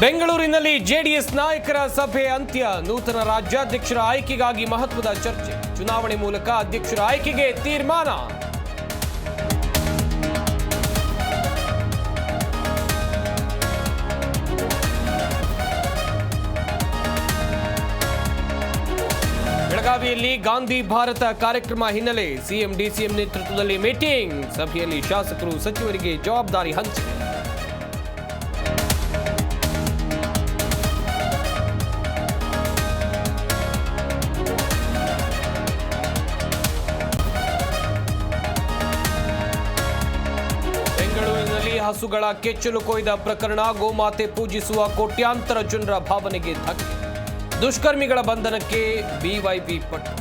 ಬೆಂಗಳೂರಿನಲ್ಲಿ ಜೆಡಿಎಸ್ ನಾಯಕರ ಸಭೆ ಅಂತ್ಯ ನೂತನ ರಾಜ್ಯಾಧ್ಯಕ್ಷರ ಆಯ್ಕೆಗಾಗಿ ಮಹತ್ವದ ಚರ್ಚೆ ಚುನಾವಣೆ ಮೂಲಕ ಅಧ್ಯಕ್ಷರ ಆಯ್ಕೆಗೆ ತೀರ್ಮಾನ ಬೆಳಗಾವಿಯಲ್ಲಿ ಗಾಂಧಿ ಭಾರತ ಕಾರ್ಯಕ್ರಮ ಹಿನ್ನೆಲೆ ಸಿಎಂ ಡಿಸಿಎಂ ನೇತೃತ್ವದಲ್ಲಿ ಮೀಟಿಂಗ್ ಸಭೆಯಲ್ಲಿ ಶಾಸಕರು ಸಚಿವರಿಗೆ ಜವಾಬ್ದಾರಿ ಹಂಚಿಕೆ ಹಸುಗಳ ಕೆಚ್ಚಲು ಕೊಯ್ದ ಪ್ರಕರಣ, ಗೋಮಾತೆ ಪೂಜಿಸುವ ಕೋಟ್ಯಾಂತರ ಜನರ ಭಾವನೆಗೆ ಧಕ್ಕೆ. ದುಷ್ಕರ್ಮಿಗಳ ಬಂಧನಕ್ಕೆ ಬಿವೈಬಿ ಪಟ್ಟು.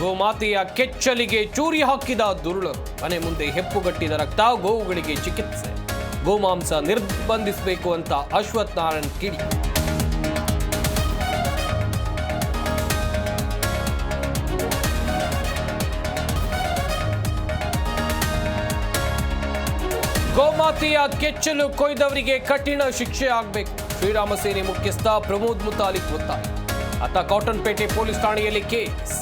ಗೋಮಾತೆಯ ಕೆಚ್ಚಲಿಗೆ ಚೂರಿ ಹಾಕಿದ ದುರುಳು ಮನೆ ಮುಂದೆ ಹೆಪ್ಪುಗಟ್ಟಿದ ರಕ್ತ, ಗೋವುಗಳಿಗೆ ಚಿಕಿತ್ಸೆ. ಗೋಮಾಂಸ ನಿರ್ಬಂಧಿಸಬೇಕು ಅಂತ ಅಶ್ವಥ್ ನಾರಾಯಣ್ ಕಿಡಿ. ಗೋಮಾತೆಯ ಕೆಚ್ಚಲು ಕೊಯ್ದವರಿಗೆ ಕಠಿಣ ಶಿಕ್ಷೆ ಆಗಬೇಕು. ಶ್ರೀರಾಮ ಸೇನೆ ಮುಖ್ಯಸ್ಥ ಪ್ರಮೋದ್ ಮುತಾಲಿಕ್ ಒತ್ತಾಯ. ಅತ್ತ ಕಾಟನ್ಪೇಟೆ ಪೊಲೀಸ್ ಠಾಣೆಯಲ್ಲಿ ಕೇಸ್.